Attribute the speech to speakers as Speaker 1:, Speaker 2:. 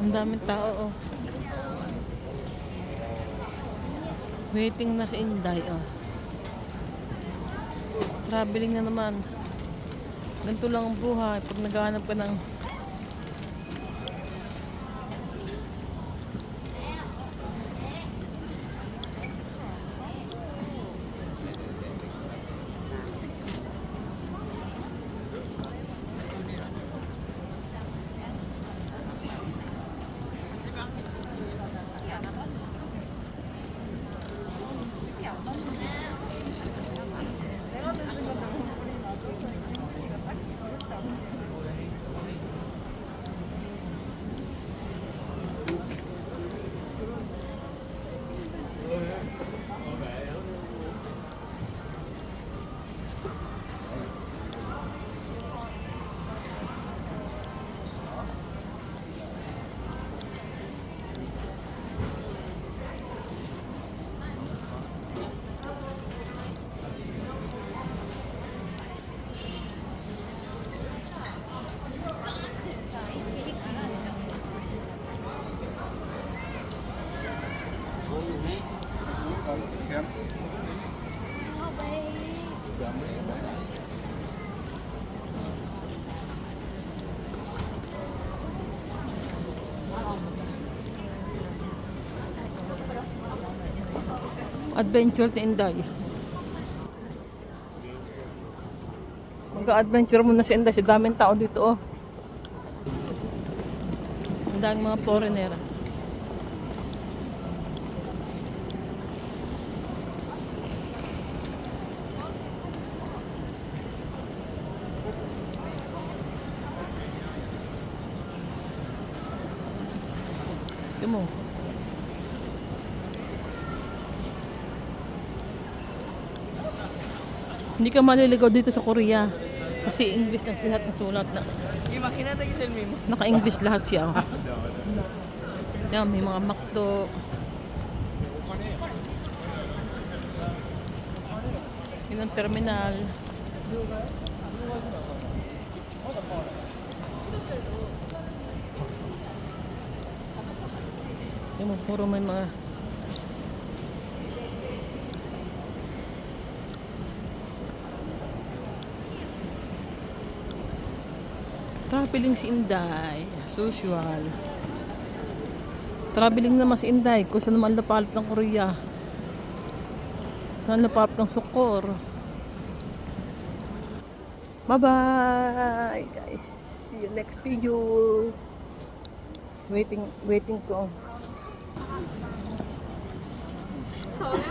Speaker 1: Ang daming tao, oh. Waiting na si Inday, oh. Traveling na naman. Ganito lang ang buhay pag naghahanap ka ng adventure ni Inday. Mag-adventure muna si Inday. Si daming tao dito, oh. Ang daming mga foreigner. Tingnan mo. Hindi ka maliligaw dito sa Korea. Kasi English ang lahat ng sulat na.
Speaker 2: Imagínate que es el mismo.
Speaker 1: Naka-English lahat siya. oh. Yan, may mga makto. Yun ang terminal. Yung puro may mga Traveling si Inday. As usual. Traveling naman si Inday. Kung saan naman lapalot ng Korea. Saan lapalot ng Sukor. Bye-bye, guys. See you next video. Waiting, waiting ko. 저요?